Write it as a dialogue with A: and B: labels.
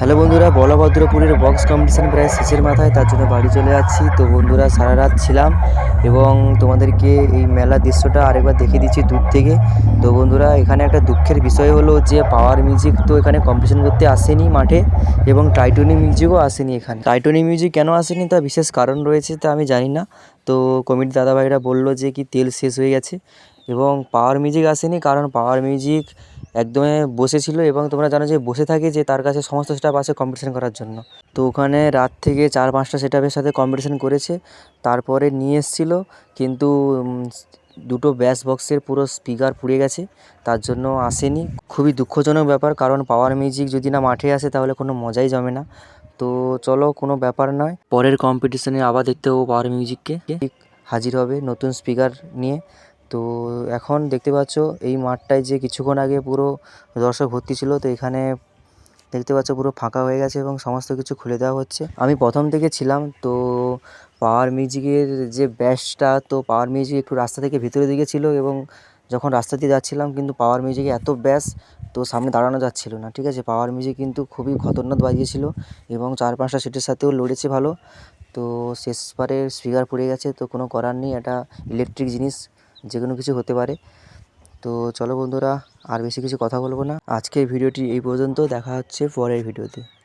A: Hello বন্ধুরা, বলভদ্রপুরের box competition প্রায় শেষের মাথায় তার জন্য বাড়ি চলে যাচ্ছি। তো বন্ধুরা, সারা রাত ছিলাম এবং তোমাদেরকে এই মেলার দৃশ্যটা আরেকবার দেখিয়ে দিচ্ছি দূর থেকে। তো বন্ধুরা, এখানে একটা দুঃখের বিষয় হলো যে পাওয়ার মিউজিক তো এখানে কম্পিটিশন করতে আসেনি মাঠে এবং টাইটনি মিউজিকও আসেনি এখানে। টাইটনি মিউজিক কেন আসেনি তা বিশেষ কারণ রয়েছে তা আমি জানি না। তো কমিটি দাদাভাইরা বলল যে কি তেল শেষ হয়ে গেছে এবং পাওয়ার মিউজিক আসেনি কারণ পাওয়ার মিউজিক একদমই বসেছিল এবং তোমরা জানো যে বসে থাকে যে তার কাছে সমস্ত স্টাফ আছে কম্পিটিশন করার জন্য। তো ওখানে রাত থেকে চার পাঁচটা সেটাপের সাথে কম্পিটিশন করেছে। তারপরে নিয়ে এসেছিল, কিন্তু দুটো ব্যাস বক্সের পুরো স্পিকার পুড়ে গেছে। তার জন্য আসেনি। খুবই দুঃখজনক ব্যাপার, কারণ পাওয়ার মিউজিক যদি না মাঠে আসে তাহলে কোনো মজাই জমে না। তো চলো, কোনো ব্যাপার নয়। পরের কম্পিটিশনে আবার দেখতে হব পাওয়ার মিউজিককে হাজির হবে নতুন স্পিকার নিয়ে। তো এখন দেখতে পাচ্ছ এই মাঠটায় যে কিছুক্ষণ আগে পুরো দর্শক ভর্তি ছিল, তো এখানে দেখতে পাচ্ছ পুরো ফাঁকা হয়ে গেছে এবং সমস্ত কিছু খুলে দেওয়া হচ্ছে। আমি প্রথম থেকে ছিলাম, তো পাওয়ার মিউজিকের যে ব্যাসটা, তো পাওয়ার মিউজিক একটু রাস্তা থেকে ভিতরের দিকে ছিল এবং যখন রাস্তা দিয়ে যাচ্ছিলাম কিন্তু পাওয়ার মিউজিকে এত ব্যাস, তো সামনে দাঁড়ানো যাচ্ছিল না, ঠিক আছে? পাওয়ার মিউজিক কিন্তু খুবই খতরনাক বাজিয়েছিল এবং চার পাঁচটা সিটের সাথেও লড়েছে ভালো। তো শেষবারে স্পিকার পড়ে গেছে, তো কোনো করার নেই, এটা ইলেকট্রিক জিনিস। যে কোনো কিছু হতে পারে। তো চলো বন্ধুরা, আর বেশি কিছু কথা বলব না। আজকের ভিডিওটি এই পর্যন্ত। দেখা হচ্ছে পরের ভিডিওতে।